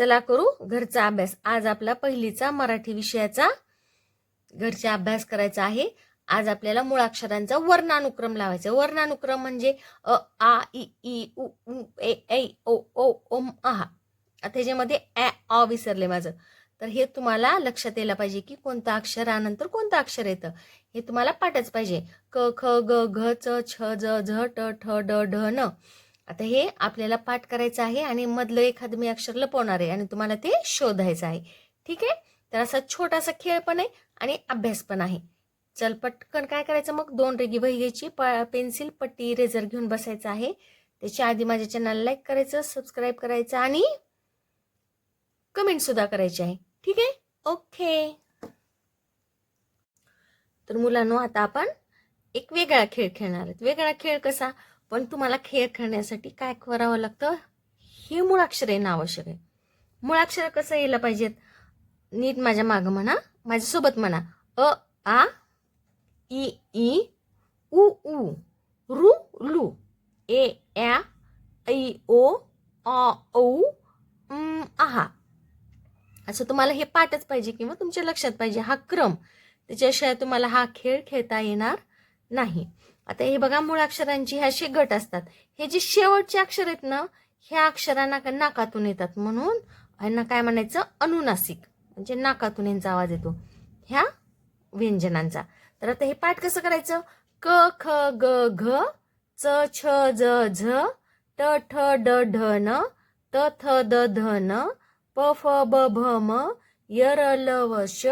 चला करू घरचा अभ्यास. आज आपला पहिलीचा मराठी विषयाचा घरचा अभ्यास करायचा आहे. आज आपल्याला मुळाक्षरांचा वर्णानुक्रम लावायचा वर्णानुक्रम म्हणजे अ आ इ ई उ ए ऐ ओ ओ ओम आहा त्याच्यामध्ये ॲ अ विसरले माझं. तर हे तुम्हाला लक्षात यायला पाहिजे की कोणतं अक्षरानंतर कोणतं अक्षर येतं. हे तुम्हाला पाठच पाहिजे. क ख ग घ च छ ज झ ट ठ ड ढ न. आता हे आपल्याला पाठ करायचं आहे आणि मधलं एखादं मी अक्षर लपवणार आहे आणि तुम्हाला ते शोधायचं आहे. ठीक आहे? तर असा छोटासा खेळ पण आहे आणि अभ्यास पण आहे. चल पटकन काय करायचं मग? दोन रेगी वही घ्यायची प पेन्सिल पट्टी इरेझर घेऊन बसायचं आहे. त्याच्या आधी माझ्या चॅनल लाईक करायचं सबस्क्राईब करायचं आणि कमेंटसुद्धा करायची आहे. ठीक आहे? ओके तर मुलांनो आता आपण एक वेगळा खेळ खेळणार आहेत. वेगळा खेळ कसा? पण तुम्हाला खेळ खेळण्यासाठी काय करावं लागतं? हे मुळाक्षर येणं आवश्यक आहे मुळाक्षर कसं यायला पाहिजेत? नीट माझ्या मागं म्हणा माझ्यासोबत म्हणा. अ आ इ ई उ उ रु लू. ए या ऐ ओ औ आहा असं तुम्हाला हे पाठच पाहिजे किंवा तुमच्या लक्षात पाहिजे हा क्रम. त्याच्याशिवाय तुम्हाला हा खेळ खेळता येणार नाही. आता हे बघा मूळ अक्षरांची असे गट असतात. हे जे शेवटचे अक्षर आहेत ना ह्या अक्षरांना का नाकातून येतात म्हणून यांना काय म्हणायचं? अनुनासिक. म्हणजे नाकातून यांचा आवाज येतो. ह्या व्यंजनांचा. तर आता हे पाठ कसं करायचं? क ख ग घ च छ ज झ ट ठ ड ढ न त थ द ध न प फ ब भ म य र ल व श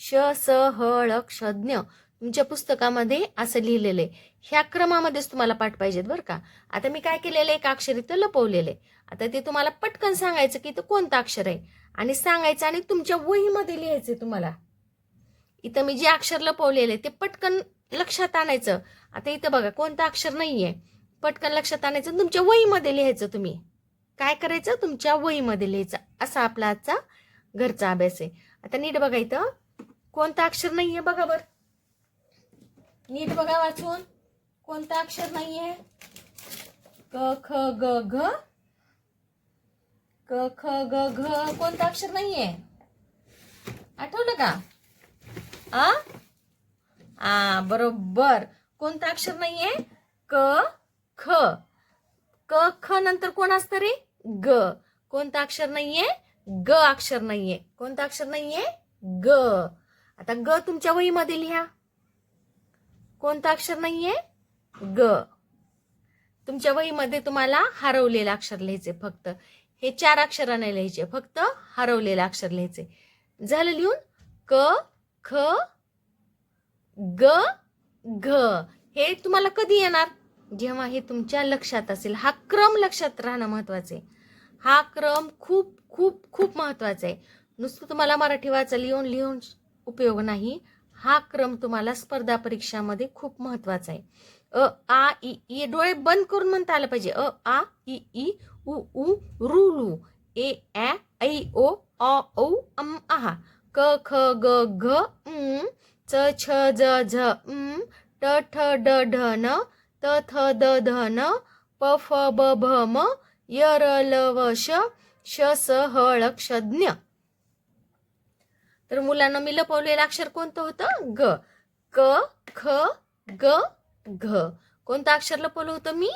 श स ह ळ क्षज्ञ तुमच्या पुस्तकामध्ये असं लिहिलेलं आहे. ह्या क्रमामध्येच तुम्हाला पाठ पाहिजेत बरं का. आता मी काय केलेलं आहे? एक अक्षर इथं लपवलेलं आहे. आता ते तुम्हाला पटकन सांगायचं की इथं कोणतं अक्षर आहे? आणि सांगायचं आणि तुमच्या वहीमध्ये लिहायचं तुम्हाला. इथं मी जे अक्षर लपवलेलं आहे ते पटकन लक्षात आणायचं. आता इथं बघा कोणतं अक्षर नाही आहे पटकन लक्षात आणायचं तुमच्या वहीमध्ये लिहायचं तुम्ही. काय करायचं? तुमच्या वहीमध्ये लिहायचं. असा आपला आजचा घरचा अभ्यास आहे. आता नीट बघा इथं. कोणतं अक्षर नाही आहे बघा बर. नीट बघा वाचून. कोणतं अक्षर नाहीये? क ख ग घ. क ख ग घ. कोणतं अक्षर नाहीये? आठवलं का? आ? आ बरोबर. कोणतं अक्षर नाहीये? क ख. क ख नंतर कोण असतं रे? ग. कोणतं अक्षर नाहीये? ग अक्षर नाहीये. कोणतं अक्षर नाहीये? ग. आता ग तुमच्या वहीमध्ये लिहा. कोणतं अक्षर नाहीये? ग. तुमच्या वहीमध्ये तुम्हाला हरवलेलं अक्षर लिहायचे फक्त. हे चार अक्षर नाही लिहायचे फक्त हरवलेलं अक्षर लिहायचे झालं लिहून? क ख ग घ. हे तुम्हाला कधी येणार? जेव्हा हे तुमच्या लक्षात असेल. हा क्रम लक्षात राहणं महत्वाचं आहे. हा क्रम खूप खूप खूप महत्त्वाचा आहे. नुसतं तुम्हाला मराठी वाचा लिहून लिहून उपयोग नाही. हा क्रम तुम्हाला स्पर्धा परीक्षामध्ये खूप महत्त्वाचा आहे. अ आ इ ई डोळे बंद करून म्हणता आलं पाहिजे. अ आ इ ई उ उ रु लू ए ॲ ऐ ओ अ औ अम आहा क ख ग घ च छ ज झ ट ठ ड ढ न त थ द ध न प फ ब भ म य र ल व श श स ह ळ क्षज्ञ तर मुलांना मी लपवलेलं अक्षर कोणतं होतं? ग क ख ग घ. कोणतं अक्षर लपवलं होतं मी?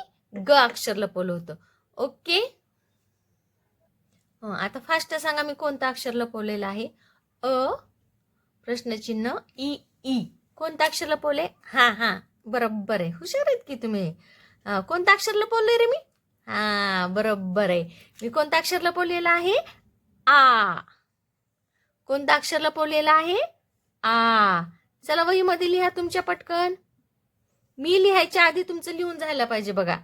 ग अक्षर लपवलं होतं. ओके? आता फास्ट सांगा मी कोणतं अक्षर लपवलेलं आहे. अ प्रश्नचिन्ह ई ई कोणतं अक्षर लपवले हा हा. बरोबर आहे. हुशार आहेत की तुम्ही. कोणतं अक्षर लपवले रे मी? हा बरोबर आहे. मी कोणतं अक्षर लपवलेलं आहे? आ. कोणतं अक्षर लपवलेलं आहे? आ. चला वहीमध्ये लिहा तुमच्या पटकन. मी लिहायच्या आधी तुमचं लिहून जायला पाहिजे बघा.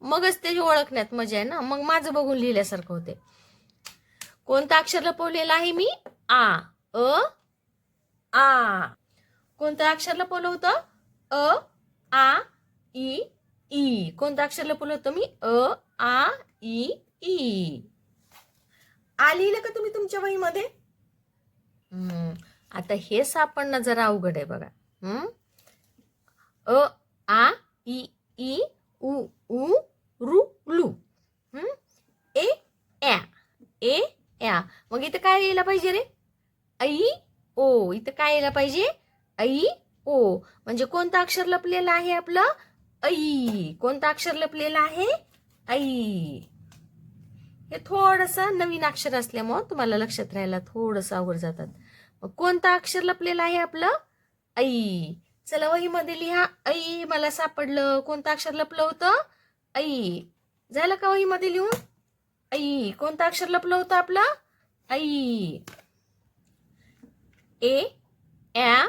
मगच ते ओळखण्यात मजा आहे ना? मग माझं बघून लिहिल्यासारखं होते. कोणतं अक्षर लपवलेलं आहे मी? आ अ आ. कोणतं अक्षर लपवलं होतं? अ आ ई ई. कोणतं अक्षर लपवलं होतं मी? अ आ ई ई. आ लिहिलं का तुम्ही तुमच्या वहीमध्ये? आता हे सापडणं जरा अवघड आहे बघा. हम्म. अ आ ई ई उ उ रु लू हम्म? ए ॲ ए या. मग इथं काय यायला पाहिजे रे? ऐ ओ. इथं काय यायला पाहिजे? ऐ ओ. म्हणजे कोणतं अक्षर लपलेलं आहे आपलं? ऐ कोणतं अक्षर लपलेलं आहे? ऐ हे थोडस नवीन अक्षर असल्यामुळं तुम्हाला लक्षात राहायला थोडस अवघड जातात. मग कोणतं अक्षर लपलेलं आहे आपलं? ऐ चला वहीमध्ये लिहा. ऐ मला सापडलं. कोणतं अक्षर लपलं होतं? ऐ झालं का वहीमध्ये लिहून? ऐ कोणतं अक्षर लपलं होतं आपलं? ऐ ए ॲ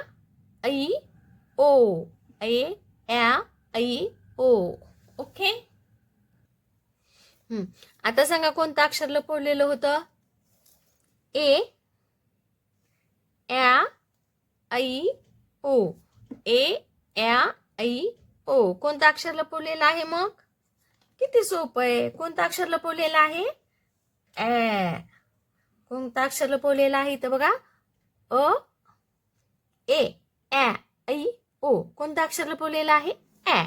ऐ ओ. ए ॲ ऐ ओ. ओके? आता सांगा कोणतं अक्षर लपवलेलं होतं? ए ॲ ऐ ओ. ए ॲ ऐ ओ कोणतं अक्षर लपवलेलं आहे मग? किती सोपं आहे. कोणतं अक्षर लपवलेलं आहे? ॲ कोणतं अक्षर लपवलेलं आहे इथं बघा. अ ए ॲ ऐ ओ कोणतं अक्षर लपवलेलं आहे? ॲ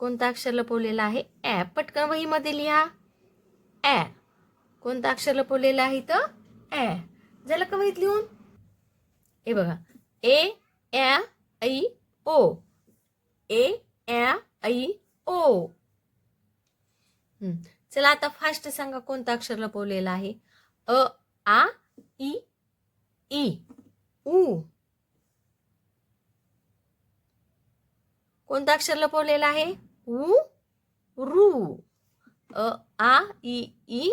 कोणतं अक्षर लपवलेलं आहे? ॲ पटकन वहीमध्ये लिहा. ॲ कोणतं अक्षर लपवलेलं आहे तर ॲ झालं का वहीत लिहून? हे बघा. ए ॲ ऐ ओ ए ॲ ऐ ओ चला आता फास्ट सांगा कोणतं अक्षर लपवलेलं आहे? अ आ इ ई उ. कोणतं अक्षर लपवलेलं आहे? उ रू. अ आ इ ई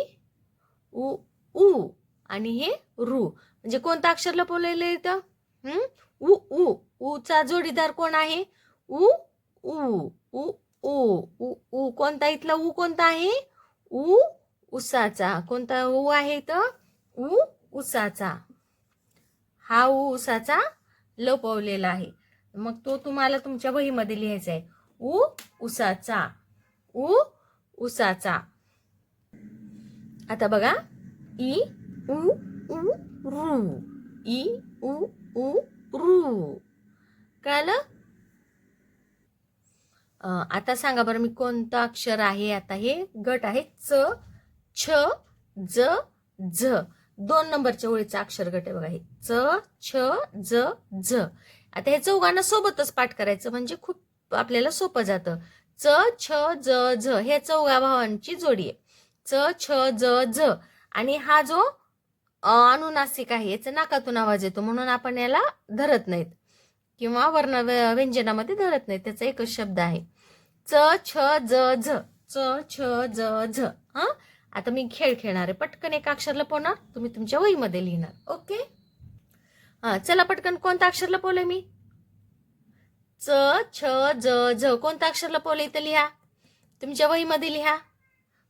उ उ. आणि हे रू. म्हणजे कोणतं अक्षर लपवलेलं आहे हम्म? उ उ उचा जोडीदार कोण आहे? उ उ उ उ उ उ कोणता? इथला उ कोणता आहे? उ उसाचा. कोणता उ आहे इथं? उ उसाचा. हा उ उसाचा लपवलेला आहे. मग तो तुम्हाला तुमच्या वहीमध्ये लिहायचा आहे उ उसाचा. उ उसाचा. आता बघा. ई उ उ रू. ई उ उ रू. कळालं? आता सांगा बरं मी कोणतं अक्षर आहे आता हे गट आहे च छ ज झ. दोन नंबरच्या ओळीचा अक्षर गट आहे बघा हे. च छ ज झ. आता हे चौघांना सोबतच पाठ करायचं म्हणजे खूप आपल्याला सोपं जातं. च छ ज झ. हे चौघा भावांची जोडी आहे. च छ ज झ. आणि हा जो अनुनासिक आहे याचा नाकातून आवाज येतो म्हणून आपण याला धरत नाहीत. किंवा वर्ण व्य- व्यंजनामध्ये धरत नाहीत त्याचा एकच शब्द आहे. च छ ज झ. च छ ज झ. हा? आता मी खेळ खेळणार आहे. पटकन एक अक्षर लपवणार तुम्ही तुमच्या वहीमध्ये लिहिणार. ओके? हा चला पटकन कोणतं अक्षर लपवलंय मी? च छ ज झ. कोणतं अक्षर लपवलंय इथं लिहा? तुमच्या वहीमध्ये लिहा.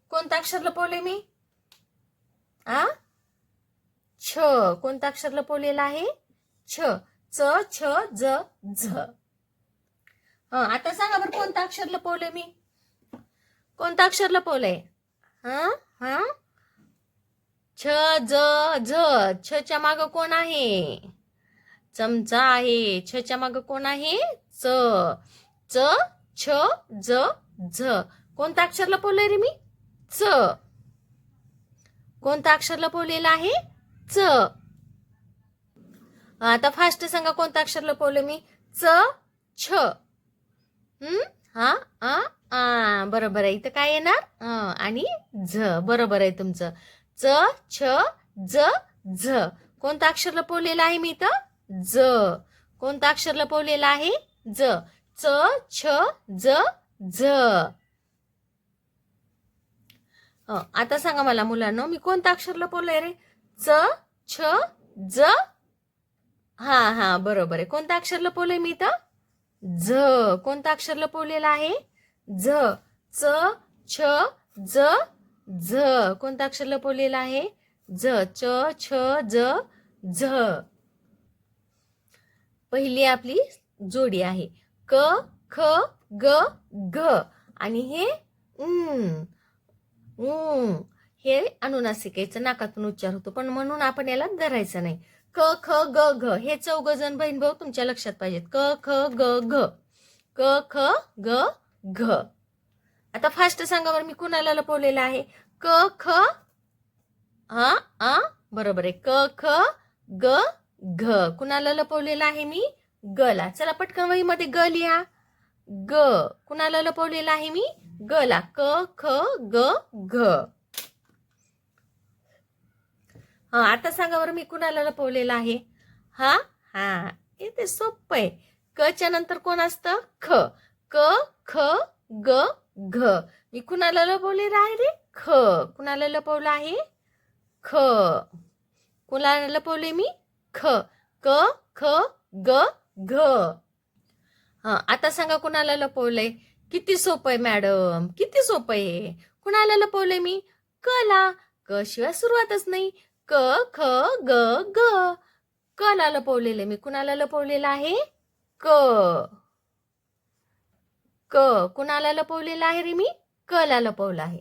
कोणतं अक्षर लपवलंय मी? आ छ. कोणतं अक्षर लपवलेलं आहे? छ. च छ ज झ. आता सांगा बरं कोणतं अक्षर लपवलंय मी? कोणतं अक्षर लपवलंय हा? हा? छ ज झ. छच्या माग कोण आहे? चमचा आहे. छच्या माग कोण आहे? च. च छ ज झ. कोणतं अक्षर लपवलंय रे मी? च. कोणतं अक्षर लपवलेलं आहे? च. आता फास्ट सांगा कोणतं अक्षर लपवलं मी? च छ. हम्म? हा आ आ. बरोबर आहे. इथं काय येणार? आणि झ. बरोबर आहे तुमचं. च छ ज झ. कोणतं अक्षर लपवलेलं आहे मी इथं? ज. कोणतं अक्षर लपवलेलं आहे? ज. च छ ज झ. आता सांगा मला मुलांना मी कोणतं अक्षर लपवलंय रे? च छ ज. हा हा बरोबर आहे. कोणतं अक्षर लपवलंय मी इथं? झ कोणतं अक्षर लपवलेलं आहे? झ च छ ज झ. कोणतं अक्षर लपवलेलं आहे? झ च छ ज झ. पहिली आपली जोडी आहे. क ख ग घ आणि हे उं, हे अनुनासिकेचं नाकातून उच्चार होतो. पण म्हणून आपण याला धरायचं नाही. क ख ग घ हे चौघ जण बहीण भाऊ तुमच्या लक्षात पाहिजेत. क ख ग घ. क ख ग घ. आता फास्ट सांगा बरं मी कुणाला लपवलेलं आहे? क ख आ आ बरोबर आहे. क ख ग घ. कुणाला लपवलेलं आहे मी? गला. चला पटकन वहीमध्ये ग लिहा. ग. कुणाला लपवलेला आहे मी? गला. क ख ग घ. हा आता सांगा बरं मी कुणाला लपवलेला आहे? हा? हा. ते सोपं आहे. क च्या नंतर कोण असतं? ख. क ख ग घ. मी कुणाला लपवलेलं आहे रे? ख. कुणाला लपवलं आहे? ख. कुणाला लपवले मी? ख. क ख ग घ. हा आता सांगा कुणाला लपवलंय? किती सोपं आहे मॅडम. किती सोपं आहे. कुणाला लपवलंय मी? कला क शिवाय सुरुवातच नाही. क ख ग ग. क ला लपवलेले. मी कुणाला लपवलेलं आहे? क. क. कुणाला लपवलेलं आहे रे मी? क ला लपवलं आहे.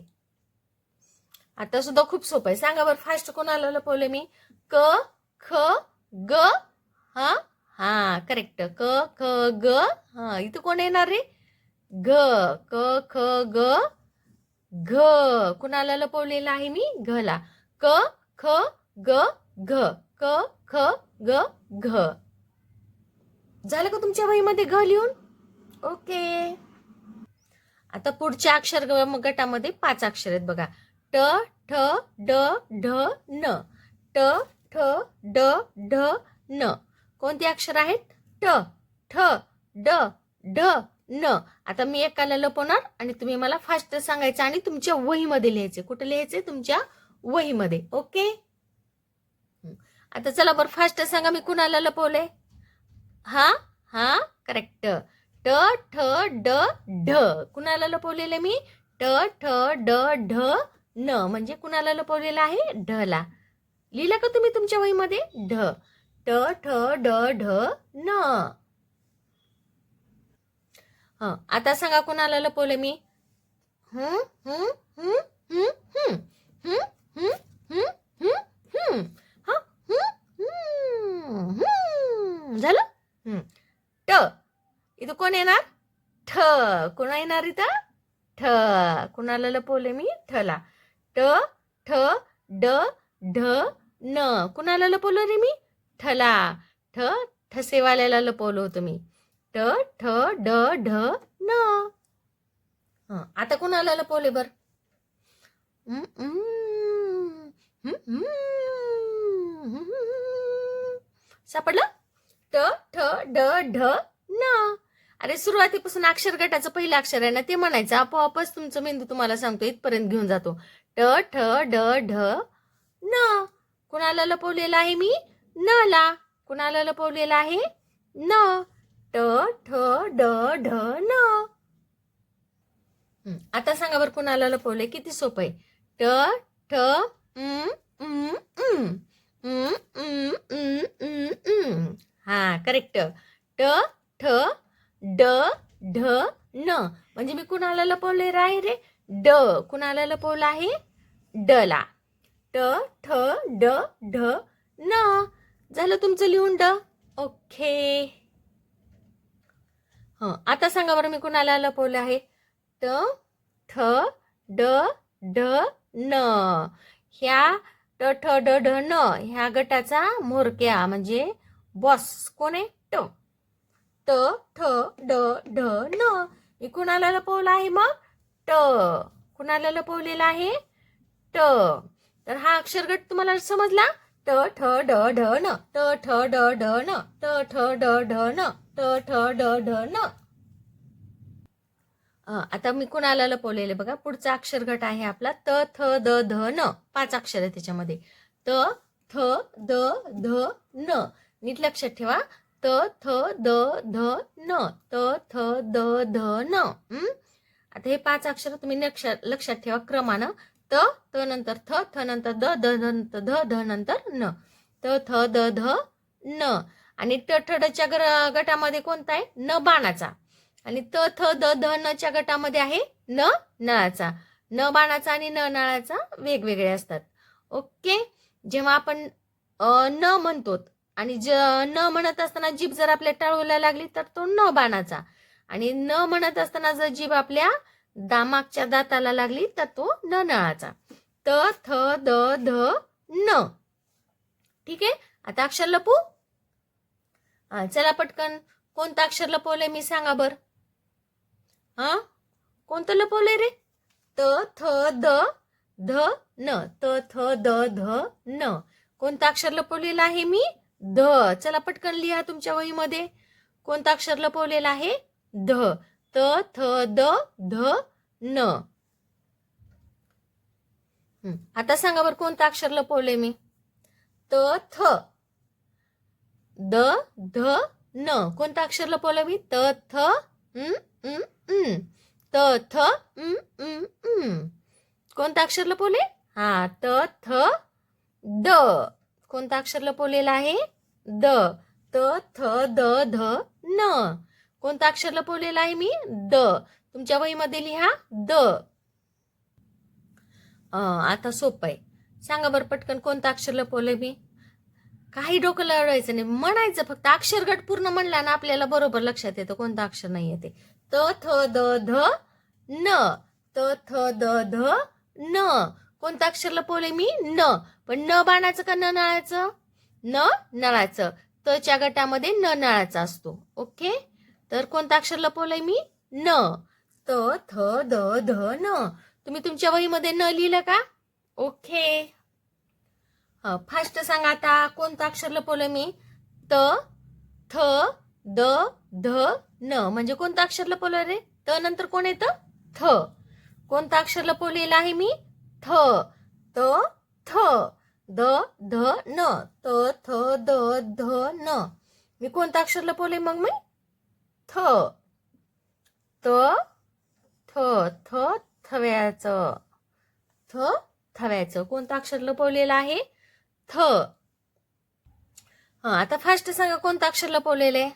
आता सुद्धा खूप सोपं आहे. सांगा बरं फास्ट कोणाला लपवले मी? क ख ग हा हा करेक्ट क ख ग हा. इथं कोण येणार रे? घ क ख ग घ. कुणाला लपवलेलं आहे मी? घला क ख ग घ क ख ग घ. झालं का तुमच्या वहीमध्ये घ लिहून? ओके. आता पुढच्या अक्षर ग- गटामध्ये पाच अक्षर आहेत बघा. ट ठ ड ढ न. ट ठ ड ढ न. कोणती अक्षर आहेत? ट ठ ड ढ न. आता मी एकाला लपवणार आणि तुम्ही मला फास्ट सांगायचं आणि तुमच्या वहीमध्ये लिहायचे. कुठे लिहायचे तुमच्या वहीमध्ये. ओके? आता चला बरं फास्ट सांगा मी कुणाला लपवलंय? हा? हा? करेक्ट ट ठ ड ढ. कुणाला लपवलेलं मी? ट ठ ड ढ न. म्हणजे कुणाला लपवलेलं आहे? ढला. लिहिलं का तुम्ही तुमच्या वहीमध्ये? ढ. ट ठ ड ढ न. हं आता सांगा कुणाला लपवले मी? हम्म हम्म हम्म हम्म हम्म हम्म हम्म हम्म हम्म झालं? ट इथं कोण येणार? ठ. कोण येणार इथं? ठ. कुणाला लपवले मी? ठला. ट ठ ड ढ न. कुणाला लपवलं रे मी? ठला. ठ ठसेवाल्याला लपवलं होतं मी. ट ठ ड ढ न. हं, आता कुणाला लपवले बर. सापडलं? ट ठ ड ढ न. अरे सुरुवातीपासून अक्षर गटाचं पहिलं अक्षर आहे ना ते म्हणायचं. आपोआपच तुमचं मेंदू तुम्हाला सांगतो इथपर्यंत घेऊन जातो. ट ठ ड ढ न. कुणाला लपवलेला आहे मी? न ला कुणाला लपवलेला आहे? न. ट ठ ड ढ न. आता सांगा बरं कुणाला लपवलंय? किती सोपं आहे. ट ठ हा करेक्ट ट ठ ड ढ न. म्हणजे मी कुणाला लपवले राय रे. ड. कुणाला लपवलं आहे? डला. ट ठ ड ढ न. झालं तुमचं लिहून ड? ओके. हां आता सांगा बरं मी कुणाला लपवलं आहे? ट ठ ड ढ न. ह्या ट ठ ड ढ न ह्या गटाचा मोरक्या म्हणजे बॉस कोण आहे? ट. त ठ ड ढ न. मी कुणाला लपवलं आहे मग? ट. कुणाला लपवलेला आहे? ट. तर हा अक्षरगट तुम्हाला समजला? ट ठ ड ढ न. ट ठ ड ढ न. ट ठ ड ढ न. ट ठ ड ढ न. आता मी कुणाला लपवलेले बघा पुढचा अक्षर गट आहे आपला त थ द ध न पाच अक्षर आहे त्याच्यामध्ये. त थ द ध न. नीट लक्षात ठेवा त थ द ध न. त थ द ध न. आता हे पाच अक्षर तुम्ही लक्षात लक्षात ठेवा क्रमानं. त त नंतर थ थ नंतर द द ध नंतर ध ध नंतर न. त थ द ध न. आणि ट ठ डच्या गटामध्ये कोणता आहे? न बाणाचा. आणि त थ द ध न च्या गटामध्ये आहे न नळाचा. न बाणाचा आणि न नळाचा वेगवेगळे असतात. ओके? जेव्हा आपण न म्हणतो आणि ज न म्हणत असताना जीभ जर आपल्या टाळूला लागली तर तो न बाणाचा. आणि न म्हणत असताना जर जीभ आपल्या दामागच्या दाताला लागली तर तो न नळाचा. त थ द ध न. ठीक आहे? आता अक्षर लपू चला पटकन. कोणतं अक्षर लपवलंय मी सांगा बरं. हा? कोणतं लपवलंय रे? त थ द ध न. त थ द ध न. कोणतं अक्षर लपवलेलं आहे मी? ध. चला पटकन लिहा तुमच्या वहीमध्ये. कोणतं अक्षर लपवलेलं आहे? ध. त थ द ध न. आता सांगा बरं कोणतं अक्षर लपवलंय मी? त थ. द ध न. कोणतं अक्षर लपवलं मी? त थ त थ कोणत्या अक्षरला हं. कोणतं अक्षर लपवले हा त थ द. कोणतं अक्षर लपवलेलं आहे? द. त थ द ध न. कोणतं अक्षर लपवलेलं आहे मी? द. तुमच्या वहीमध्ये लिहा द. आता सोपं आहे. सांगा बरं पटकन कोणतं अक्षर पोले मी? काही डोकं लढवायचं नाही. म्हणायचं फक्त अक्षरगट पूर्ण म्हणला ना आपल्याला बरोबर लक्षात येतं. कोणतं अक्षर नाही येते. त थ द ध न. त थ द ध न. कोणतं अक्षर लपवलंय मी? न. पण न बाणाचं का न नळाचं? न नळाचं. तच्या गटामध्ये न नळाचा असतो. ओके? तर कोणतं अक्षर लपवलंय मी? न. त थ द ध न. तुम्ही तुमच्या वहीमध्ये न लिहिलं का? ओके. फास्ट सांगा आता कोणतं अक्षर लपवलं मी? त थ द ध न. म्हणजे कोणतं अक्षर लपवलं रे? त नंतर कोण येतं? थ. कोणतं अक्षर लपवलेलं आहे मी? थ. त थ. द ध न. त थ द ध न. मी कोणतं अक्षर लपवले मग मी? थ. त थ थ थव्याचं. थ थव्याचं. कोणतं अक्षर लपवलेलं आहे? थ हा आता फास्ट सांगा कोणतं अक्षर लपवलेलं आहे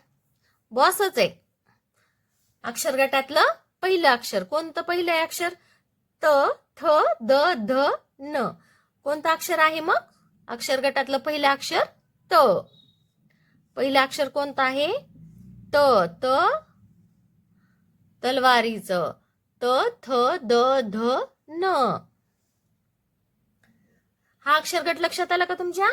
बॉसच आहे. अक्षर गटातलं पहिलं अक्षर. कोणतं पहिलं आहे अक्षर? त थ द ध न. कोणतं अक्षर आहे मग? अक्षर गटातलं पहिलं अक्षर त. पहिलं अक्षर कोणतं आहे? त त. तलवारीचं. त थ द ध न. हा अक्षरगट लक्षात आला का तुमच्या?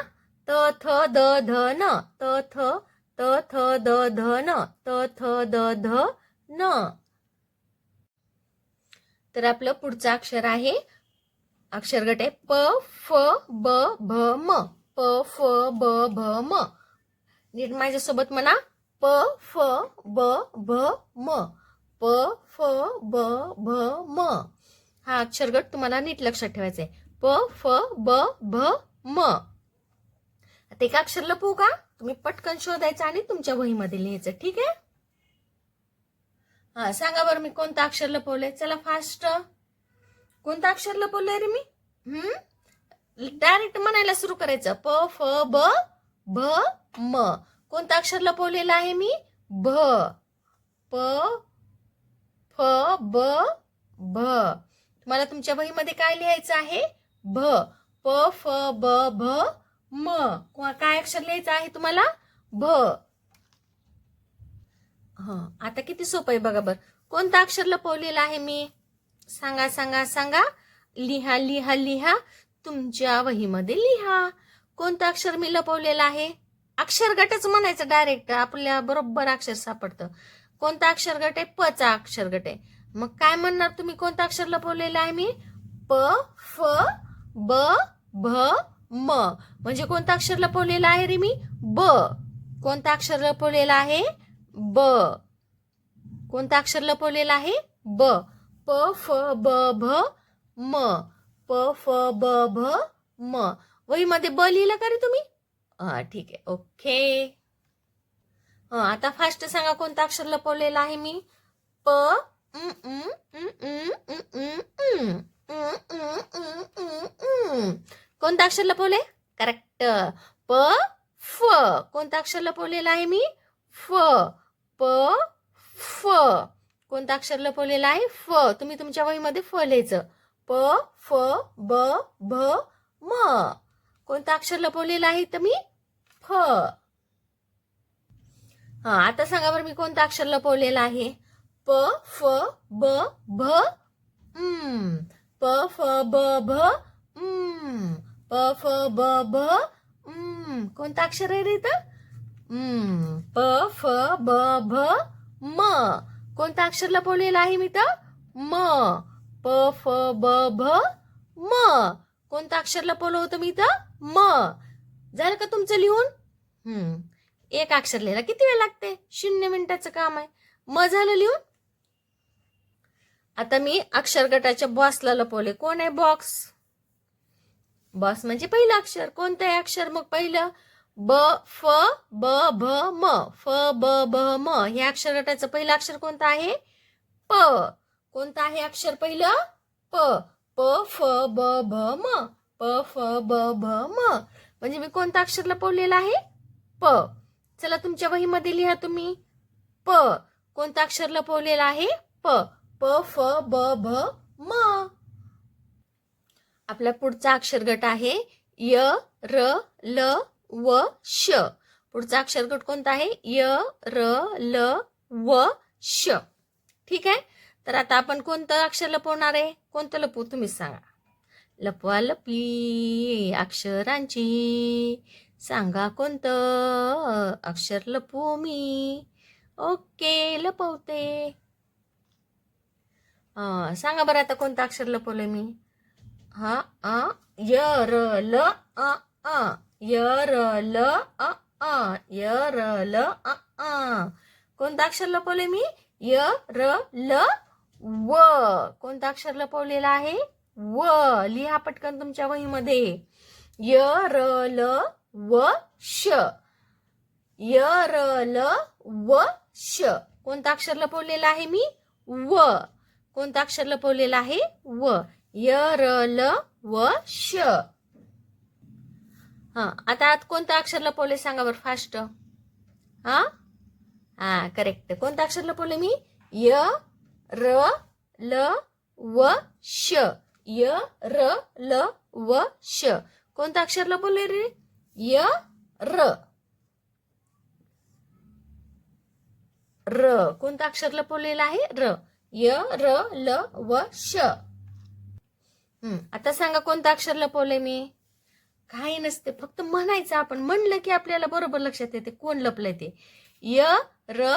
त थ द ध न. त थ त थ द ध न. त थ द ध न. तर आपलं पुढचं अक्षर आहे. अक्षरगट आहे प फ ब भ म. प फ ब भ म. नीट माझ्यासोबत म्हणा. प फ ब भ म. प फ ब भ म. हा अक्षरगट तुम्हाला नीट लक्षात ठेवायचा आहे प फ ब भ म. आता एक अक्षर लपवू का? तुम्ही पटकन शोधायचं आणि तुमच्या वहीमध्ये लिहायचं ठीक आहे? हा सांगा बरं मी कोणतं अक्षर लपवलंय चला फास्ट कोणतं अक्षर लपवलंय रे मी? हम्म? डायरेक्ट म्हणायला सुरू करायचं. प फ ब भ म. कोणतं अक्षर लपवलेलं आहे मी? भ. प फ ब भ. तुम्हाला तुमच्या वहीमध्ये काय लिहायचं आहे? भ प फ ब भ म. काय अक्षर लिहायचं आहे तुम्हाला? भ. हा आता किती सोपं आहे बघा बर. कोणतं अक्षर लपवलेलं आहे मी? सांगा सांगा सांगा. लिहा लिहा लिहा. तुमच्या वहीमध्ये लिहा. कोणतं अक्षर मी लपवलेलं आहे? अक्षर गटच म्हणायचं डायरेक्ट आपल्या बरोबर अक्षर सापडतं. कोणता अक्षर गट आहे? पचा अक्षर गट आहे. मग काय म्हणणार तुम्ही? कोणतं अक्षर लपवलेलं आहे मी? प फ ब भ म. म्हणजे कोणतं अक्षर लपवलेलं आहे रे मी? ब. कोणतं अक्षर लपवलेलं आहे? ब. कोणतं अक्षर लपवलेलं आहे? ब. प फ ब भ म. प फ ब भ म. वहीमध्ये ब लिहिलं का रे तुम्ही? हा ठीक आहे. ओके. हा आता फास्ट सांगा कोणतं अक्षर लपवलेलं आहे मी? प उम, कोणतं अक्षर लपवले करेक्ट प फ. कोणतं अक्षर लपवलेलं आहे मी? फ प फ. कोणतं अक्षर लपवलेलं आहे? फ. तुम्ही तुमच्या वहीमध्ये फ लिहायचं. प फ ब भ म. कोणतं अक्षर लपवलेलं आहे तर मी? फ. हा आता सांगा बरं मी कोणतं अक्षर लपवलेलं आहे? प फ ब भ प फ ब भ म प फ ब भ म कोणता अक्षर आहे रे इथं? म प फ ब भ म. कोणता अक्षर लपवलेलं आहे मी तर म. प फ ब भ म. कोणतं अक्षर लपवलं होतं मी तर म. झालं का तुमचं लिहून? हम्म एक अक्षर लिहायला किती वेळ लागते? शून्य मिनिटाचं काम आहे. म झालं लिहून? आता मी अक्षर गटाच्या बॉसला लपवले. कोण आहे बॉक्स बॉस म्हणजे पहिलं अक्षर. कोणतं आहे अक्षर मग पहिलं? ब फ ब भ म. फ ब भ म. हे अक्षर गटाचं पहिलं अक्षर कोणतं आहे? प. कोणतं आहे अक्षर पहिलं? प. प फ ब भ म. प फ ब भ म. म्हणजे मी कोणतं अक्षर लपवलेलं आहे? प. चला तुमच्या वहीमध्ये लिहा तुम्ही. प. कोणतं अक्षर लपवलेलं आहे? प. प फ ब भ म. आपला पुढचा अक्षरगट आहे य र ल व श. पुढचा अक्षरगट कोणता आहे? य र ल व श. ठीक आहे? तर आता आपण कोणतं अक्षर लपवणार आहे? कोणतं लपवू? तुम्ही सांगा. लपवा लपी अक्षरांची. सांगा कोणतं अक्षर लपवू मी? ओके लपवते. सांगा बरं आता कोणतं अक्षर लपवलंय मी? हा अ य र ल अ अ. य र ल अ अ. य र ल अ अ. कोणतं अक्षर लपवले मी? य र ल व. कोणतं अक्षर लपवलेलं आहे? व. लिहा पटकन तुमच्या वहीमध्ये. य र ल व श. य र ल व श. कोणतं अक्षर लपवलेलं आहे मी? व. कोणतं अक्षर लपवलेलं आहे? व. य र ल व श. हा आता आत कोणतं अक्षर लपवले सांगा बरं फास्ट हा? हा करेक्ट कोणतं अक्षर लपवले मी? य र ल व श. य र ल व श. कोणतं अक्षर लपवले रे? य र. र. कोणतं अक्षर लपवलेलं आहे? र. य र ल व श. आता सांगा कोणतं अक्षर लपवलंय मी? काही नसते फक्त म्हणायचं आपण. म्हणलं की आपल्याला बरोबर लक्षात येते. कोण लपलंय ते? य र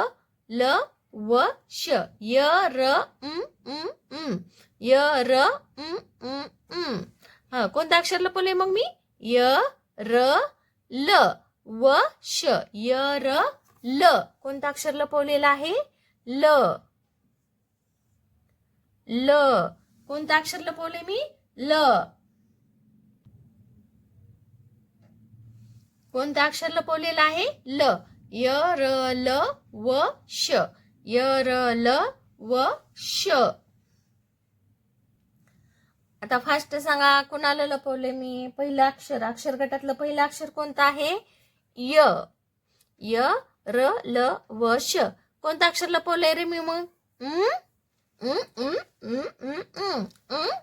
ल व श. य र य र हा कोणतं अक्षर लपवलंय मग मी? य र ल व श. य र ल. कोणतं अक्षर लपवलेलं आहे? ल. ल. कोणतं अक्षर लपवले मी? ल. कोणतं अक्षर लपवलेलं आहे? ल. य र ल व श य र ल व श आता फास्ट सांगा कुणाला लपवले मी? पहिलं अक्षर. अक्षर गटातलं पहिलं अक्षर कोणतं आहे? य. य र ल व श कोणतं अक्षर लपवलंय रे मी मग?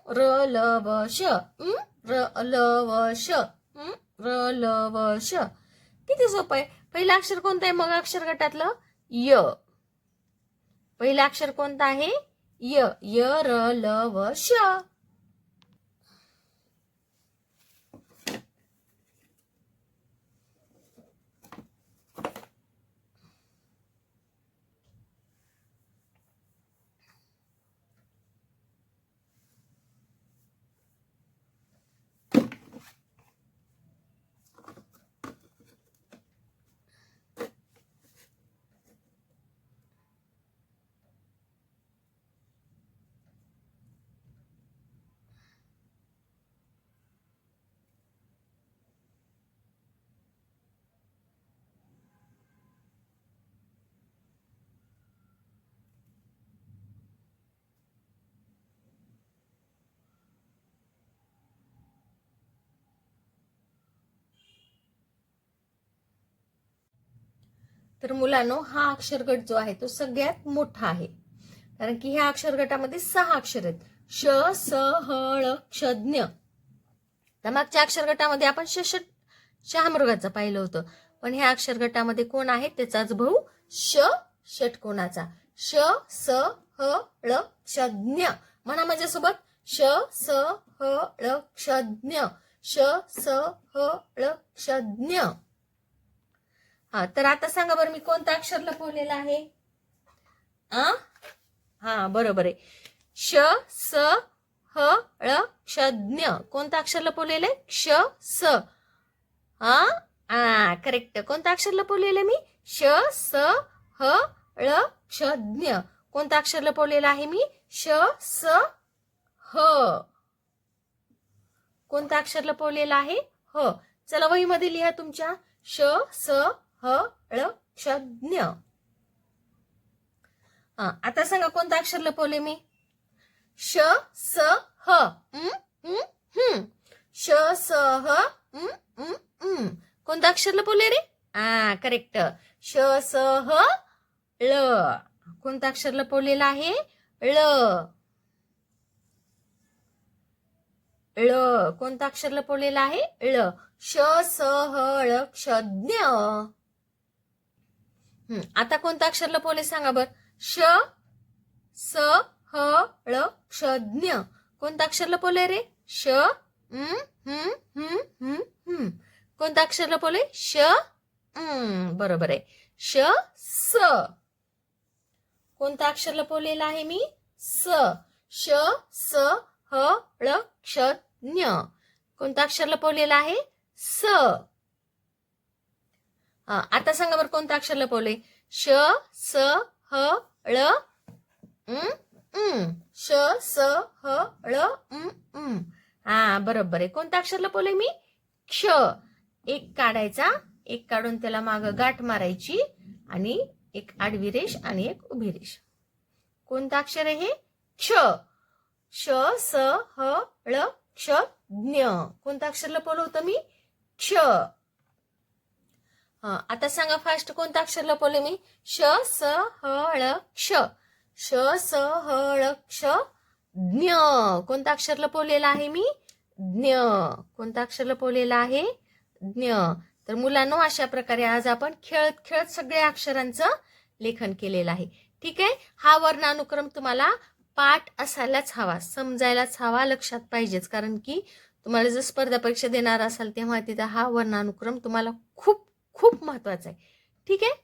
र ल व श र ल व श र ल व श किती सोपं आहे? पहिलं अक्षर कोणतं आहे मग अक्षर गटातलं? य. पहिलं अक्षर कोणतं आहे? य. य र ल व श तर मुलांनो हा अक्षरगट जो आहे तो सगळ्यात मोठा आहे. कारण की ह्या अक्षरगटामध्ये सहा अक्षर आहेत. श स ह क्षज्ञ तर मागच्या अक्षरगटामध्ये आपण शश शहामृगाचं पाहिलं होतं. पण ह्या अक्षरगटामध्ये कोण आहे? त्याचाच भाऊ श षटकोणाचा श स ह ळ क्षज्ञ म्हणा माझ्यासोबत. श स ह ळ क्षज्ञ श स ह ळ क्षज्ञ हा तर आता सांगा बरं मी कोणतं अक्षर लपवलेलं आहे? आ? हा बरोबर आहे. श स ह ळ क्षज्ञ कोणतं अक्षर लपवलेलं आहे? क्ष स. हा? करेक्ट कोणतं अक्षर लपवलेलं आहे मी? श स ह ळ क्षज्ञ कोणतं अक्षर लपवलेलं आहे मी? श स ह. कोणतं अक्षर लपवलेलं आहे? ह. चला वहीमध्ये लिहा तुमच्या. श स ह ळ क्षज्ञ हा आता सांगा कोणतं अक्षर लपवले मी? श स ह. हम्म. श स ह. कोणतं अक्षर लपवले रे? आ करेक्ट श स ह ळ कोणतं अक्षर लपवलेलं आहे? ळ ळ कोणतं अक्षर लपवलेलं आहे? ळ श स ह ळ क्षज्ञ आता कोणतं अक्षर लपवले सांगा बर? श स ह ळ क्षज्ञ कोणतं अक्षर लपवले रे? श हम्म, कोणतं अक्षर लपवले श बरोबर आहे. श स. कोणतं अक्षर लपवलेलं आहे मी? स. श स ह ळ क्षज्ञ कोणतं अक्षर लपवलेलं आहे? स. हा, आता सांगा बरं कोणतं अक्षर लपवले श स ह ळ श स ह ळ हा बरोबर आहे. कोणतं अक्षर लपवले मी? क्ष. एक काढायचा एक काढून त्याला माग गाठ मारायची आणि एक आडवी रेष आणि एक उभी रेष. कोणतं अक्षर आहे हे? क्ष. श स ह ळ क्ष ज्ञ. कोणतं अक्षर लपवलं होतं मी? क्ष. हा आता सांगा फास्ट कोणतं अक्षर लपवले मी? श स ह ळ क्ष. श स ह ळ क्ष ज्ञ. कोणतं अक्षर लपवलेलं आहे मी? ज्ञ. कोणतं अक्षर लपवलेलं आहे? ज्ञ. तर मुलांनो अशा प्रकारे आज आपण खेळत खेळत सगळ्या अक्षरांचं लेखन केलेलं आहे. ठीक आहे? हा वर्णानुक्रम तुम्हाला पाठ असायलाच हवा समजायलाच हवा लक्षात पाहिजेच. कारण की तुम्हाला जर स्पर्धा परीक्षा देणार असाल तेव्हा तिथं हा वर्णानुक्रम तुम्हाला खूप खूप महत्त्वाचं आहे. ठीक आहे?